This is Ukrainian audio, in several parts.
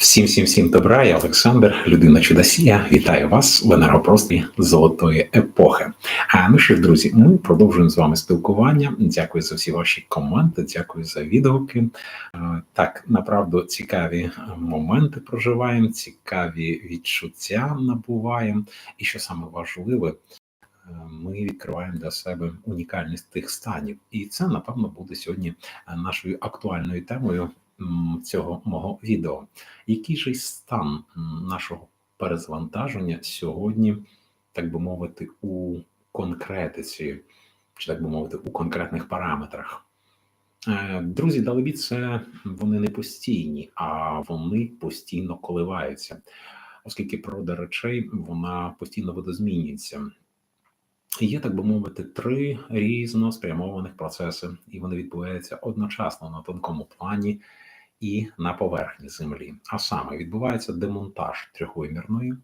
Всім всім всім добра, я Олександр, людина чудосія. Вітаю вас в енергопрострі золотої епохи. А ну ж, друзі, ми продовжуємо з вами спілкування. Дякую за всі ваші коменти, дякую за відгуки. Е, Так, направду цікаві моменти проживаємо, цікаві відчуття набуваємо. І що саме важливе, е, ми відкриваємо для себе унікальність тих станів, і це напевно буде сьогодні е, нашою актуальною темою цього мого відео. Який же стан нашого перезвантаження сьогодні, так би мовити, у конкретиці, чи так би мовити, у конкретних параметрах? Е, Друзі, далебі, це вони не постійні, а вони постійно коливаються, оскільки природа речей вона постійно видозмінюється. Є, так би мовити, три різно спрямованих процеси, і вони відбуваються одночасно на тонкому плані і на поверхні землі. А саме відбувається демонтаж трьохвимірної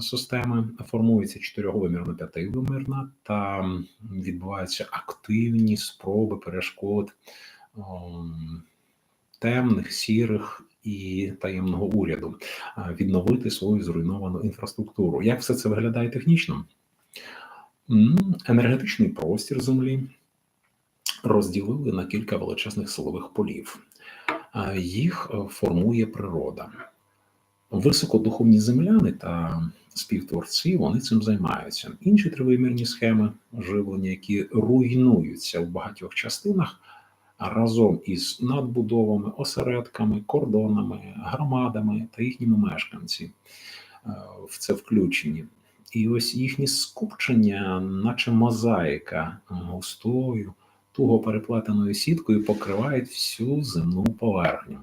системи, формується чотирьохвимірна п'ятивимірна, та відбуваються активні спроби перешкод темних, сірих. І таємного уряду відновити свою зруйновану інфраструктуру. Як все це виглядає технічно? Енергетичний простір Землі розділили на кілька величезних силових полів. Їх е, формує природа. Високодуховні земляни та співтворці вони цим займаються. Інші тривимірні схеми живлення, які руйнуються в багатьох частинах разом із надбудовами, осередками, кордонами, громадами та їхніми мешканці е, в це включені. І ось їхні скупчення, наче мозаїка густою, туго переплетеною сіткою, покривають всю земну поверхню.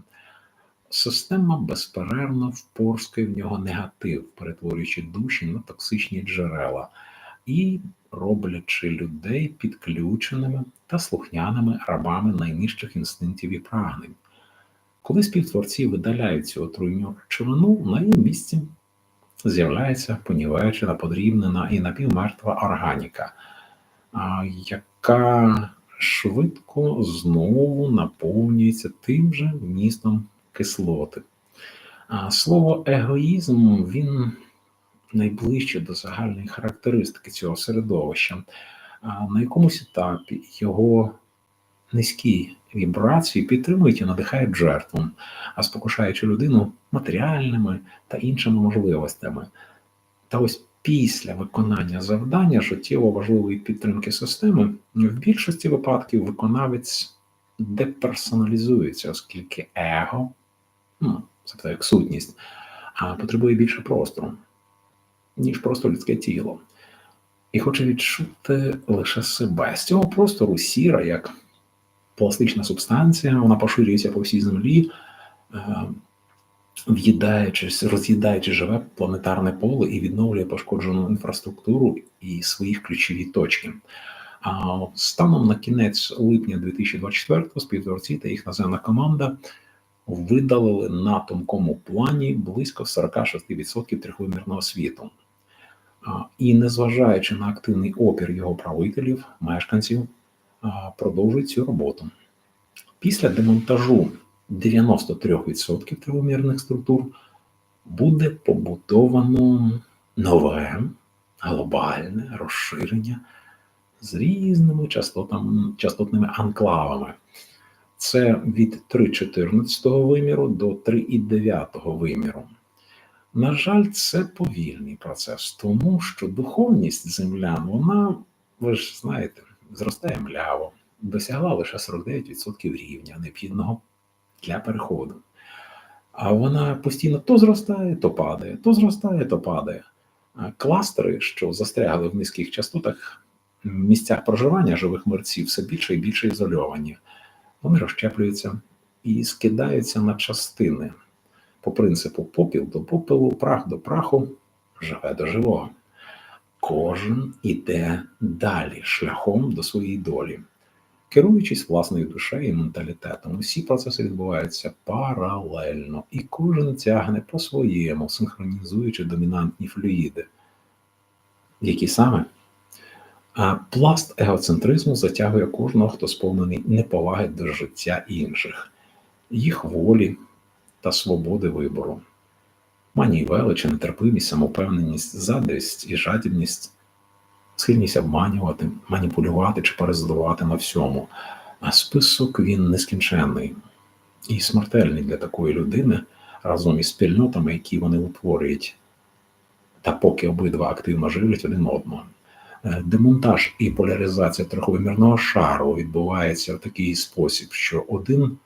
Система безперервно впорскує в нього негатив, перетворюючи душі на токсичні джерела і роблячи людей підключеними та слухняними рабами найнижчих інстинктів і прагнень. Коли співтворці видаляють цю отруйню речовину, на її місці з'являється понівечена, подрібнена і напівмертва органіка, яка швидко знову наповнюється тим же вмістом кислоти. А слово егоїзм він найближче до загальної характеристики цього середовища. А на якомусь етапі його низькі вібрації підтримують і надихають жертву, а спокушаючи людину матеріальними та іншими можливостями. Та ось після виконання завдання життєво важливої підтримки системи в більшості випадків виконавець деперсоналізується, оскільки его, ну, це як сутність, потребує більше простору, ніж просто людське тіло. І хоче відчути лише себе. З цього простору сіра, як пластична субстанція, вона поширюється по всій землі, е, в'їдаючись, роз'їдаючи живе планетарне поле і відновлює пошкоджену інфраструктуру і свої ключові точки. А станом на кінець липня 2024 співтворці та їх наземна команда видалили на тонкому плані близько 46% трьохвимірного світу. І незважаючи на активний опір його правителів, мешканців, продовжують цю роботу. Після демонтажу 93% тривомірних структур буде побудовано нове глобальне розширення з різними частотними анклавами. Це від 3,14 виміру до 3,9 виміру. На жаль, це повільний процес, тому що духовність землян, вона, ви ж знаєте, зростає мляво, досягла лише 49% рівня необхідного для переходу. А вона постійно то зростає, то падає, то зростає, то падає. Кластери, що застрягли в низьких частотах, місцях проживання живих мерців, все більше і більше ізольовані. Вони розщеплюються і скидаються на частини по принципу попіл до попелу, прах до праху, живе до живого. Кожен іде далі шляхом до своєї долі, керуючись власною душею і менталітетом. Усі процеси відбуваються паралельно, і кожен тягне по-своєму, синхронізуючи домінантні флюїди. Які саме? А пласт егоцентризму затягує кожного, хто сповнений неповаги до життя інших, їх волі та свободи вибору. Маній величі, нетерпимість, самовпевненість, задивість і жадібність, схильність обманювати, маніпулювати чи паразитувати на всьому. А список він нескінченний і смертельний для такої людини разом із спільнотами, які вони утворюють, та поки обидва активно живлять один одного. Е, Демонтаж і поляризація трьохвимірного шару відбувається в такий спосіб, що один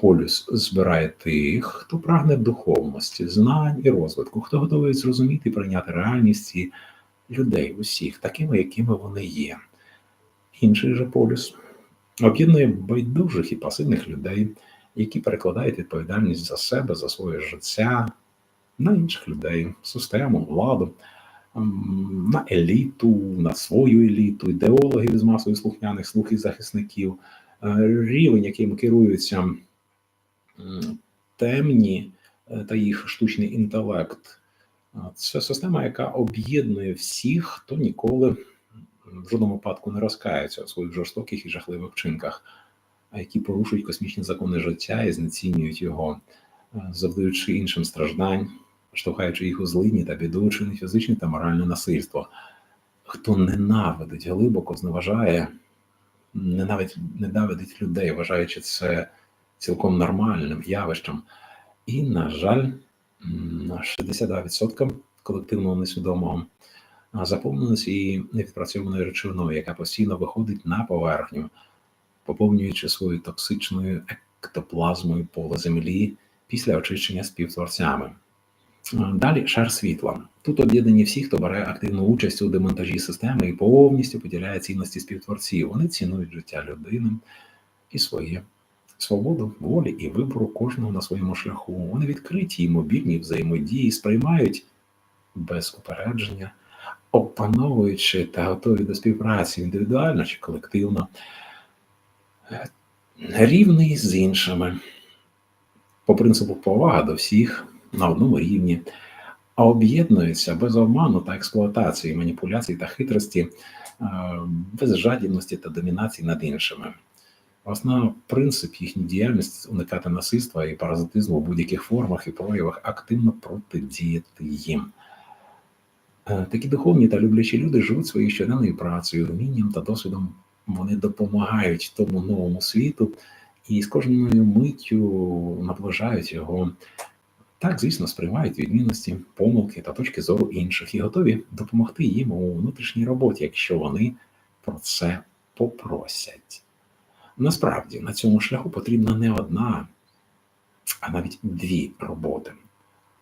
полюс збирає тих, хто прагне духовності, знань і розвитку, хто готовий зрозуміти і прийняти реальність і людей усіх, такими, якими вони є. Інший же полюс об'єднує байдужих і пасивних людей, які перекладають відповідальність за себе, за своє життя на інших людей, систему, владу, на еліту, на свою еліту, ідеологів з масою слухняних слуг і захисників, Е, рівень, яким керуються темні е, та їх штучний інтелект. Це система, яка об'єднує всіх, хто ніколи в жодному випадку не розкається у своїх жорстоких і жахливих вчинках, а які порушують космічні закони життя і знецінюють його, е, завдаючи іншим страждань, штовхаючи їх у злині та біду, чинить фізичне та моральне насильство. Хто ненавидить, глибоко зневажає, ненавидить, ненавидить людей, вважаючи це цілком нормальним явищем. І, на жаль, 62% колективного несвідомого а, заповнилися і невідпрацьованою речовиною, яка постійно виходить на поверхню, поповнюючи свою токсичною ектоплазмою поле землі після очищення співтворцями. Далі шар світла. Тут об'єднані всі, хто бере активну участь у демонтажі системи і повністю поділяє цінності співтворців. Вони цінують життя людини і своє свободу, волі і вибору кожного на своєму шляху. Вони відкриті і мобільні взаємодії, сприймають без упередження, опановуючи та готові до співпраці індивідуально чи колективно, Е, рівний з іншими, по принципу повага до всіх на одному рівні, а об'єднуються без обману та експлуатації, маніпуляцій та хитрості, е, без жадібності та домінації над іншими. Основний принцип їхньої діяльності уникати насильства і паразитизму в будь-яких формах і проявах, активно протидіяти їм. Е, Такі духовні та люблячі люди живуть своєю щоденною працею, вмінням та досвідом. Вони допомагають тому новому світу і з кожною миттю наближають його. Так, звісно, сприймають відмінності, помилки та точки зору інших і готові допомогти їм у внутрішній роботі, якщо вони про це попросять. Насправді на цьому шляху потрібна не одна, а навіть дві роботи.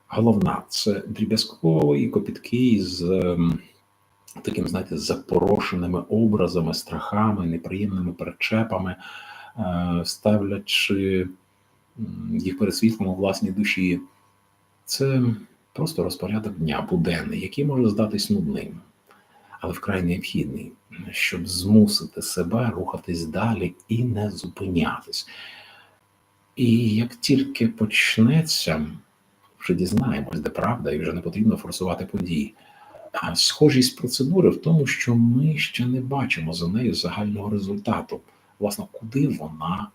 Головна це дріб'язковий копіткий з ем, таким, знаєте, запорошеними образами, страхами, неприємними причепами, е, ставлячи їх перед світлом у власній душі. Це просто розпорядок дня буденний, який може здатись нудним, але вкрай необхідний, щоб змусити себе рухатись далі і не зупинятись. І як тільки почнеться, вже дізнаємось, де правда, і вже не потрібно форсувати події. А схожість процедури в тому, що ми ще не бачимо за нею загального результату, власне, куди вона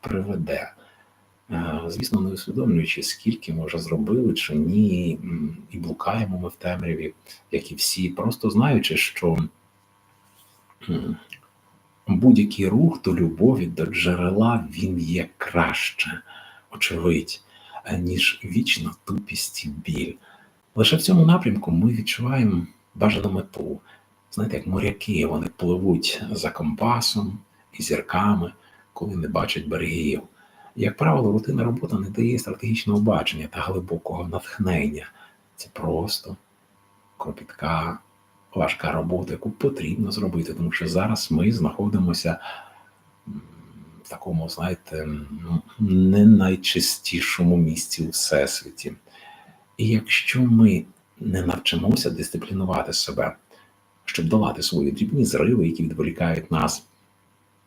приведе. Е, Звісно, не усвідомлюючи, скільки ми вже зробили чи ні, і блукаємо ми в темряві, як і всі, просто знаючи, що будь-який рух до любові, до джерела, він є краще, очевидь, ніж вічна тупість і біль. Лише в цьому напрямку ми відчуваємо бажану мету. Знаєте, як моряки, вони пливуть за компасом і зірками, коли не бачать берегів. Як правило, рутинна робота не дає стратегічного бачення та глибокого натхнення. Це просто кропітка, важка робота, яку потрібно зробити, тому що зараз ми знаходимося в такому, знаєте, не найчистішому місці у всесвіті. І якщо ми не навчимося дисциплінувати себе, щоб долати свої дрібні зриви, які відволікають нас,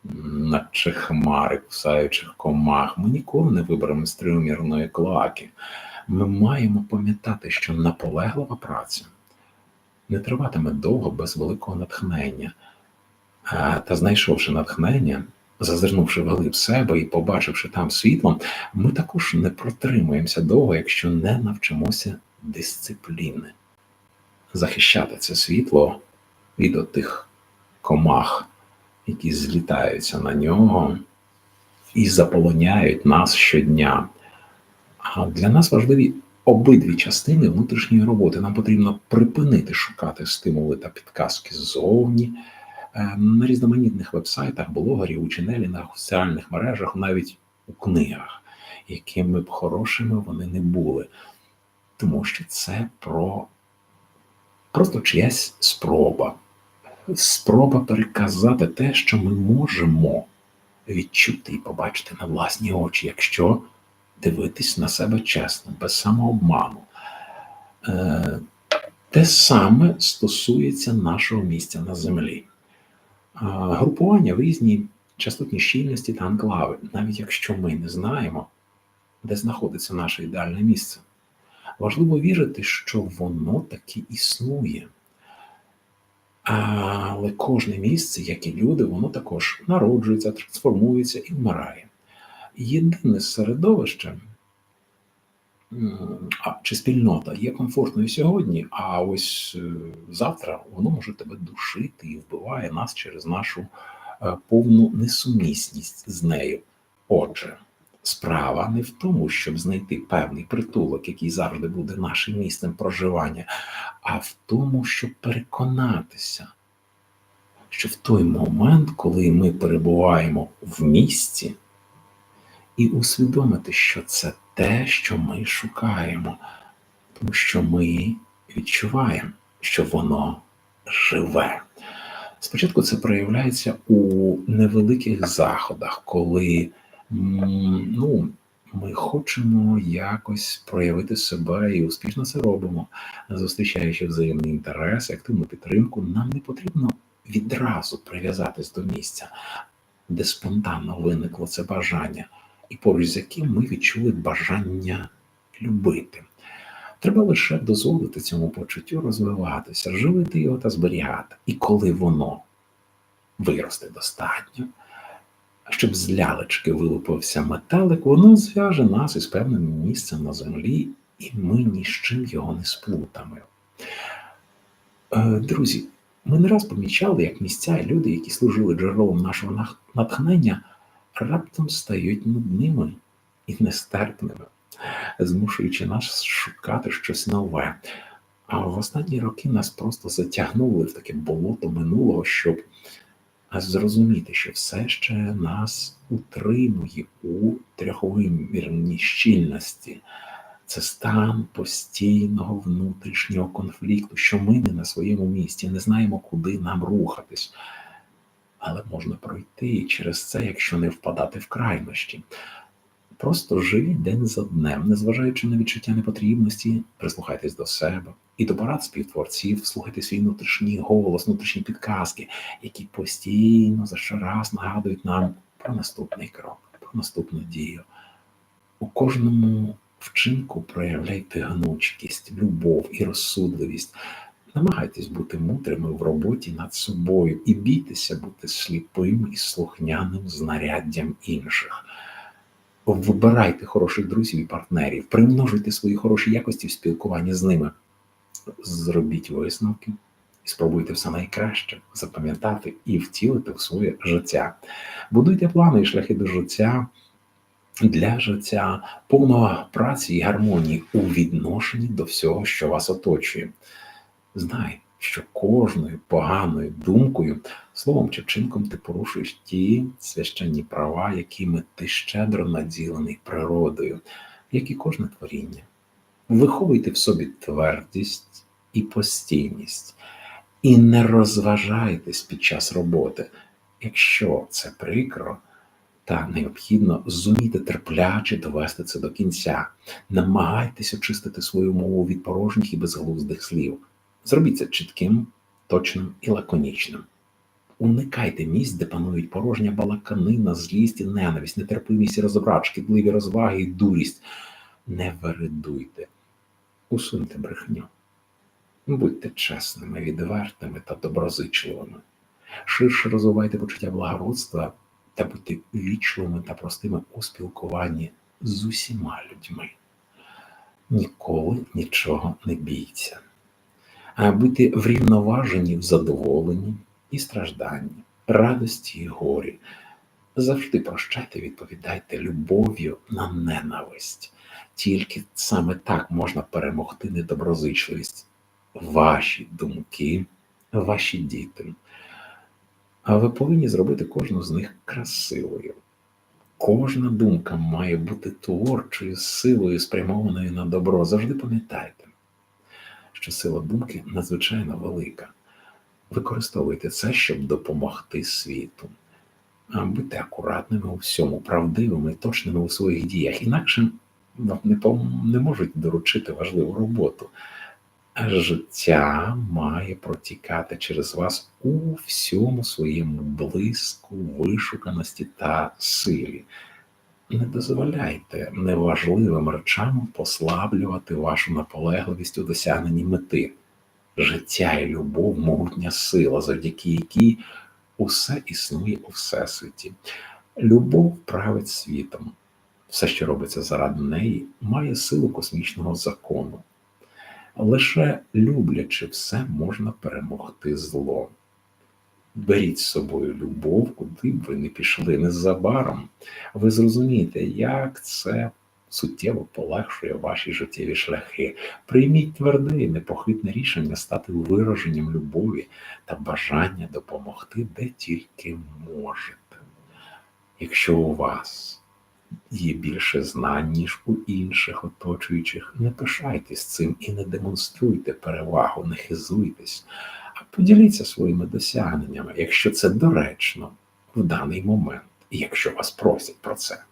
наче хмари кусаючих комах, ми ніколи не виберемо з тримірної клаки. Ми маємо пам'ятати, що наполеглива праця не триватиме довго без великого натхнення. Та знайшовши натхнення, зазирнувши вглиб себе і побачивши там світло, ми також не протримуємося довго, якщо не навчимося дисципліни, захищати це світло від тих комах, які злітаються на нього і заполоняють нас щодня. А для нас важливі обидві частини внутрішньої роботи. Нам потрібно припинити шукати стимули та підказки ззовні е, на різноманітних вебсайтах, блогерів, ученелінах, в соціальних мережах, навіть у книгах, якими б хорошими вони не були. Тому що це про просто чиясь спроба. Спроба переказати те, що ми можемо відчути і побачити на власні очі, якщо дивитись на себе чесно, без самообману. Е, те саме стосується нашого місця на землі. Групування в різні частотні щільності та анклави, навіть якщо ми не знаємо, де знаходиться наше ідеальне місце. Важливо вірити, що воно таки існує. Але кожне місце, як і люди, воно також народжується, трансформується і вмирає. Єдине середовище чи спільнота є комфортною сьогодні, а ось е, завтра воно може тебе душити і вбиває нас через нашу е, повну несумісність з нею. Отже. Справа не в тому, щоб знайти певний притулок, який завжди буде нашим місцем проживання, а в тому, щоб переконатися, що в той момент, коли ми перебуваємо в місці, і усвідомити, що це те, що ми шукаємо, тому що ми відчуваємо, що воно живе. Спочатку це проявляється у невеликих заходах, коли ну, ми хочемо якось проявити себе і успішно це робимо, зустрічаючи взаємний інтерес, активну підтримку, нам не потрібно відразу прив'язатись до місця, де спонтанно виникло це бажання, і поруч з яким ми відчули бажання любити. Треба лише дозволити цьому почуттю розвиватися, живити його та зберігати. І коли воно виросте достатньо, щоб з лялечки вилупився метелик, воно зв'яже нас із певним місцем на землі, і ми ні з чим його не сплутаємо. Е, друзі, ми не раз помічали, як місця і люди, які служили джерелом нашого натхнення, раптом стають нудними і нестерпними, змушуючи нас шукати щось нове. А в останні роки нас просто затягнули в таке болото минулого, щоб а зрозуміти, що все ще нас утримує у трьохвимірній щільності. Це стан постійного внутрішнього конфлікту, що ми не на своєму місці, не знаємо, куди нам рухатись. Але можна пройти через це, якщо не впадати в крайнощі. Просто живіть день за днем, незважаючи на відчуття непотрібності, прислухайтесь до себе і до порад співтворців, слухайте свій внутрішній голос, внутрішні підказки, які постійно за щораз нагадують нам про наступний крок, про наступну дію. У кожному вчинку проявляйте гнучкість, любов і розсудливість. Намагайтесь бути мудрими в роботі над собою і бійтеся бути сліпим і слухняним знаряддям інших. Вибирайте хороших друзів і партнерів, примножуйте свої хороші якості в спілкуванні з ними. Зробіть висновки і спробуйте все найкраще запам'ятати і втілити в своє життя. Будуйте плани і шляхи до життя для життя повного праці і гармонії у відношенні до всього, що вас оточує. Знай, що кожною поганою думкою, словом чи вчинком ти порушуєш ті священні права, якими ти щедро наділений природою, як і кожне творіння. Виховуйте в собі твердість і постійність, і не розважайтесь під час роботи. Якщо це прикро та необхідно, зумійте терпляче довести це до кінця, намагайтеся очистити свою мову від порожніх і безглуздих слів. Зробіть це чітким, точним і лаконічним. Уникайте місць, де панують порожня балаканина, злість і ненависть, нетерпимість і розбрат, шкідливі розваги і дурість. Не вередуйте, усуньте брехню. Будьте чесними, відвертими та доброзичливими. Ширше розвивайте почуття благородства та будьте вічливими та простими у спілкуванні з усіма людьми. Ніколи нічого не бійся, будьте врівноважені в задоволенні і стражданні, радості і горі. Завжди прощайте, відповідайте любов'ю на ненависть. Тільки саме так можна перемогти недоброзичливість. Ваші думки, ваші діти. А ви повинні зробити кожну з них красивою. Кожна думка має бути творчою силою, спрямованою на добро. Завжди пам'ятайте, що сила думки надзвичайно велика. Використовуйте це, щоб допомогти світу. Будьте акуратними у всьому, правдивими точними у своїх діях. Інакше вам не, не можуть доручити важливу роботу. А життя має протікати через вас у всьому своєму блиску, вишуканості та силі. Не дозволяйте неважливим речам послаблювати вашу наполегливість у досягненні мети. Життя і любов могутня сила, завдяки якій усе існує у всесвіті. Любов править світом. Все, що робиться заради неї, має силу космічного закону. Лише люблячи все можна перемогти зло. Беріть з собою любов, куди б ви не пішли незабаром. Ви зрозумієте, як це суттєво полегшує ваші життєві шляхи. Прийміть тверде і непохитне рішення стати вираженням любові та бажання допомогти де тільки можете. Якщо у вас є більше знань, ніж у інших оточуючих, не пишайтесь цим і не демонструйте перевагу, не хизуйтесь, поділіться своїми досягненнями, якщо це доречно в даний момент, і якщо вас просять про це.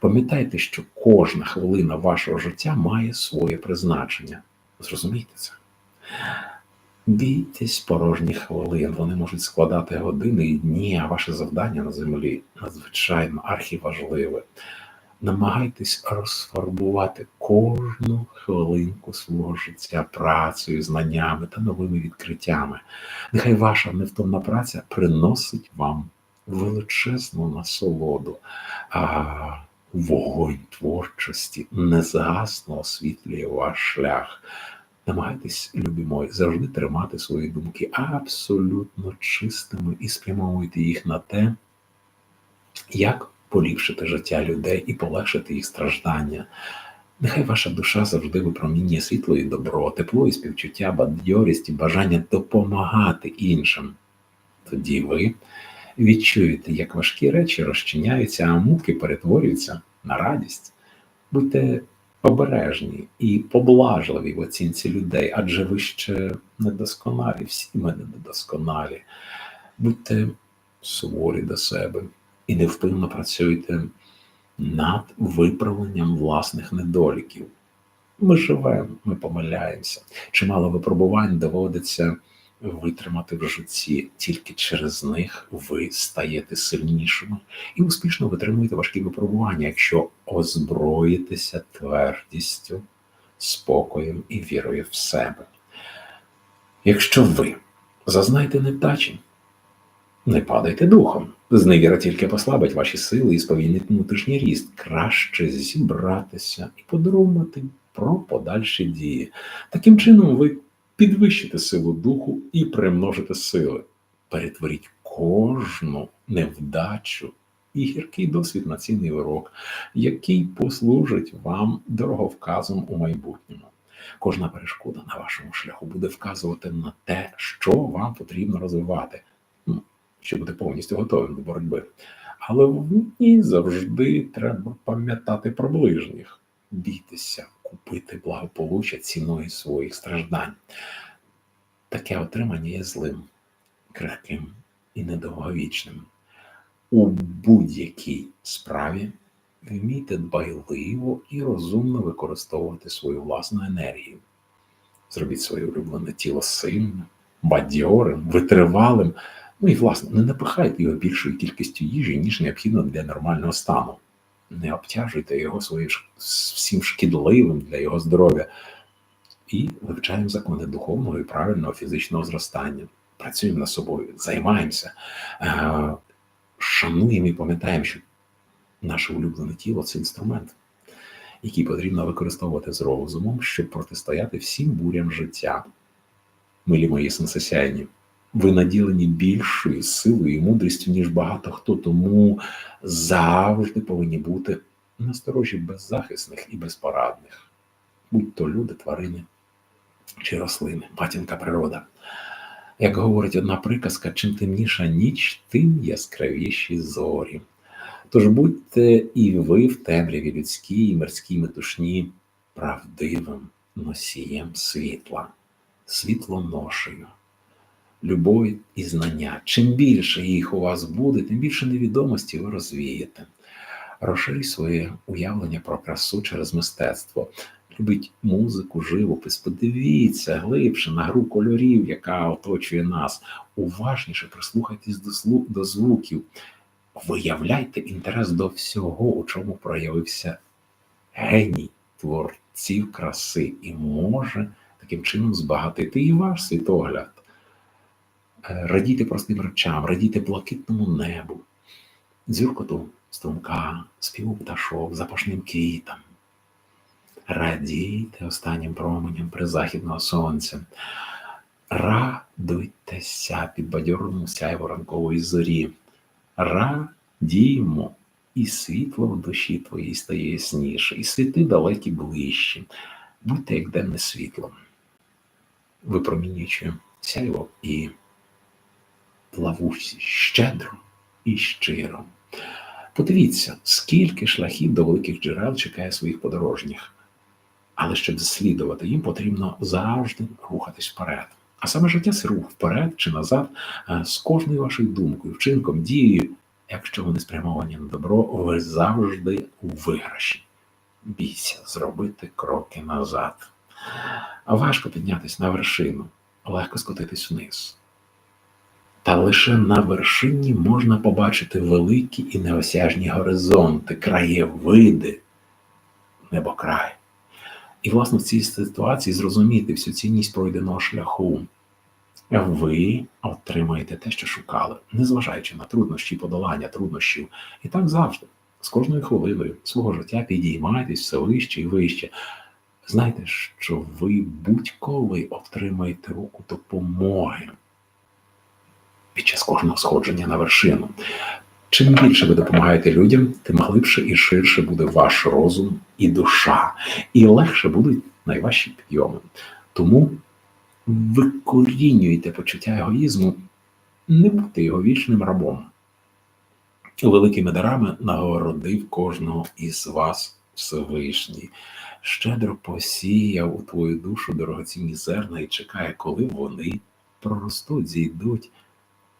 Пам'ятайте, що кожна хвилина вашого життя має своє призначення. Зрозумійте це. Бійтесь порожніх хвилин, вони можуть складати години і дні, а ваше завдання на землі надзвичайно архіважливе. Намагайтесь розфарбувати кожну хвилинку свого життя працею, знаннями та новими відкриттями. Нехай ваша невтомна праця приносить вам величезну насолоду, а вогонь творчості незагасно освітлює ваш шлях. Намагайтесь, любі мої, завжди тримати свої думки абсолютно чистими і спрямовуйте їх на те, як поліпшити життя людей і полегшити їх страждання. Нехай ваша душа завжди випромінює світло і добро, тепло і співчуття, бадьорість і бажання допомагати іншим. Тоді ви відчуєте, як важкі речі розчиняються, а муки перетворюються на радість. Будьте обережні і поблажливі в оцінці людей, адже ви ще недосконалі, всі ми недосконалі. Будьте суворі до себе і невпинно працюйте над виправленням власних недоліків. Ми живемо, ми помиляємося. Чимало випробувань доводиться витримати в житті. Тільки через них ви стаєте сильнішими і успішно витримуєте важкі випробування, якщо озброїтеся твердістю, спокоєм і вірою в себе. Якщо ви зазнаєте невдачі, не падайте духом. Зневіра тільки послабить ваші сили і сповільнить внутрішній ріст. Краще зібратися і подумати про подальші дії. Таким чином, ви підвищите силу духу і примножите сили. Перетворіть кожну невдачу і гіркий досвід на цінний урок, який послужить вам дороговказом у майбутньому. Кожна перешкода на вашому шляху буде вказувати на те, що вам потрібно розвивати, щоб бути повністю готовим до боротьби. Але в ній завжди треба пам'ятати про ближніх, бійтеся купити благополуччя ціною своїх страждань. Таке отримання є злим, крихким і недовговічним. У будь-якій справі вмійте дбайливо і розумно використовувати свою власну енергію. Зробіть своє улюблене тіло сильним, бадьорим, витривалим. Ну і, власне, не напихайте його більшою кількістю їжі, ніж необхідно для нормального стану не обтяжуйте його своїм всім шкідливим для його здоров'я. І вивчаємо закони духовного і правильного фізичного зростання. Працюємо над собою, займаємося, е, шануємо і пам'ятаємо, що наше улюблене тіло це інструмент, який потрібно використовувати з розумом, щоб протистояти всім бурям життя. Милі мої сенсесяйні, ви наділені більшою силою і мудрістю, ніж багато хто, тому завжди повинні бути насторожі беззахисних і безпорадних, будь то люди, тварини чи рослини, матінка природа. Як говорить одна приказка, чим темніша ніч, тим яскравіші зорі. Тож будьте і ви в темряві людській, мирській метушні, правдивим носієм світла, світлоношею, любові і знання. Чим більше їх у вас буде, тим більше невідомості ви розвієте. Розширій своє уявлення про красу через мистецтво. Любить музику, живопис, подивіться глибше на гру кольорів, яка оточує нас. Уважніше прислухайтесь до, до звуків, виявляйте інтерес до всього, у чому проявився геній творців краси, і може таким чином збагатити і ваш світогляд. Е, радійте простим речам, радійте блакитному небу, дзюркоту струмка, співу пташок, запашним квітам. Радійте останнім променям призахідного сонця. Радуйтеся під бадьорному сяйво ранкової зорі. Радімо, і світло в душі твоїй стає ясніше, і світи далекі ближчі. Будьте як денне світло, випромінюючи сяйво і плавучі щедро і щиро. Подивіться, скільки шляхів до великих джерел чекає своїх подорожніх. Але щоб дослідувати, їм потрібно завжди рухатись вперед. А саме життя це рух вперед чи назад з кожною вашою думкою, вчинком, дією, якщо вони спрямовані на добро, ви завжди у виграші. Бійся зробити кроки назад. Важко піднятися на вершину, легко скотитись вниз. Та лише на вершині можна побачити великі і неосяжні горизонти, краєвиди, небокрай. І, власне, в цій ситуації зрозуміти всю цінність пройденого шляху. Ви отримаєте те, що шукали, незважаючи на труднощі подолання труднощів. І так завжди, з кожною хвилиною свого життя підіймайтесь все вище і вище. Знайте, що ви будь-коли отримаєте руку допомоги під час кожного сходження на вершину. Чим більше ви допомагаєте людям, тим глибше і ширше буде ваш розум і душа, і легше будуть найважчі підйоми. Тому викорінюйте почуття егоїзму, не будьте його вічним рабом. Великими дарами нагородив кожного із вас Всевишній. Щедро посіяв у твою душу дорогоцінні зерна і чекає, коли вони проростуть, зійдуть.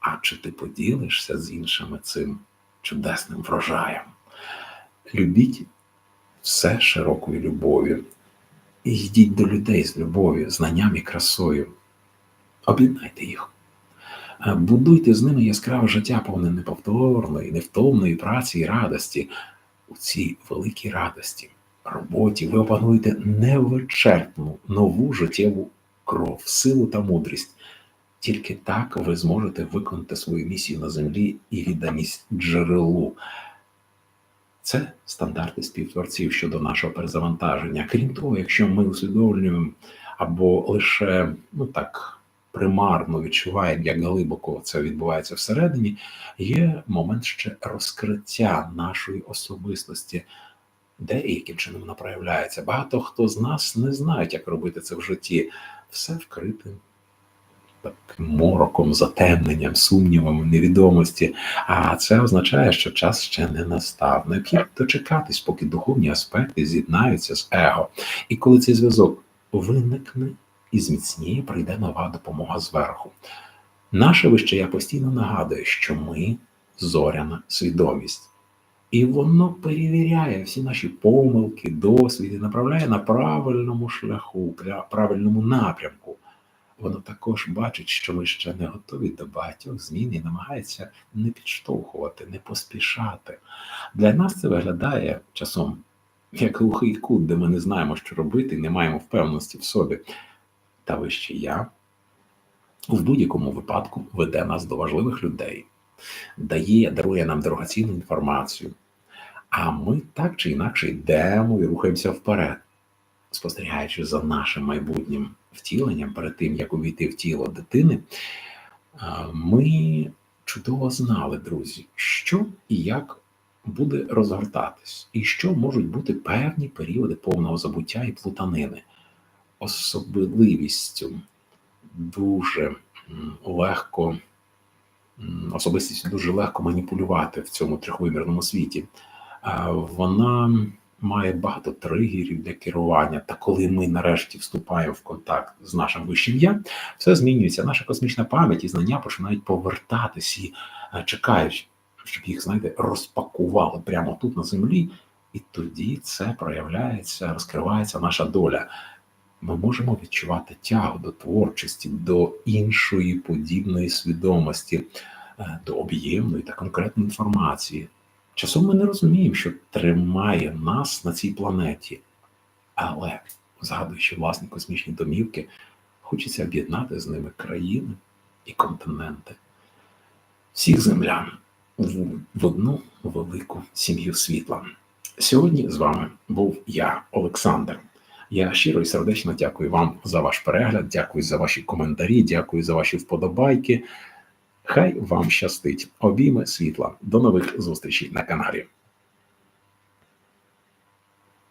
А чи ти поділишся з іншими цим чудесним врожаєм? Любіть все широкою любов'ю. І йдіть до людей з любов'ю, знанням і красою. Об'єднайте їх. Будуйте з ними яскраве життя, повне неповторної, невтомної праці і радості. У цій великій радості, роботі ви опануєте невичерпну нову життєву кров, силу та мудрість. Тільки так ви зможете виконати свою місію на землі і відданість джерелу. Це стандарти співтворців щодо нашого перезавантаження. Крім того, якщо ми усвідомлюємо або лише ну так примарно відчуваємо, як глибоко це відбувається всередині, є момент ще розкриття нашої особистості, де і яким чином вона проявляється. Багато хто з нас не знають, як робити це в житті. Все вкрите таким мороком, затемненням, сумнівами, невідомості. А це означає, що час ще не настав. Необхідно дочекатись, поки духовні аспекти з'єднаються з его. І коли цей зв'язок виникне і зміцніє, прийде нова допомога зверху. Наше вище я постійно нагадує, що ми зоряна свідомість. І воно перевіряє всі наші помилки, досвід і направляє на правильному шляху, правильному напрямку воно також бачить, що ми ще не готові до багатьох змін і намагається не підштовхувати, не поспішати. Для нас це виглядає часом як глухий кут, де ми не знаємо, що робити, не маємо впевненості в собі. Та вище я в будь-якому випадку веде нас до важливих людей, дає, дарує нам дорогоцінну інформацію. А ми так чи інакше йдемо і рухаємося вперед, спостерігаючи за нашим майбутнім втіленням перед тим, як увійти в тіло дитини, ми чудово знали, друзі, що і як буде розгортатись, і що можуть бути певні періоди повного забуття і плутанини. Особливістю дуже легко, особистістю дуже легко маніпулювати в цьому трьохвимірному світі. Вона має багато тригерів для керування. Та коли ми нарешті вступаємо в контакт з нашим вищим я, все змінюється. Наша космічна пам'ять і знання починають повертатись і е, чекають, щоб їх, знаєте, розпакували прямо тут на землі. І тоді це проявляється, розкривається наша доля. Ми можемо відчувати тягу до творчості, до іншої подібної свідомості, е, до об'ємної та конкретної інформації. Часом ми не розуміємо, що тримає нас на цій планеті, але, згадуючи власні космічні домівки, хочеться об'єднати з ними країни і континенти, всіх землян в, одну велику сім'ю світла. Сьогодні з вами був я, Олександр. Я щиро і сердечно дякую вам за ваш перегляд, дякую за ваші коментарі, дякую за ваші вподобайки. Хай вам щастить. Обійми світла. До нових зустрічей на каналі.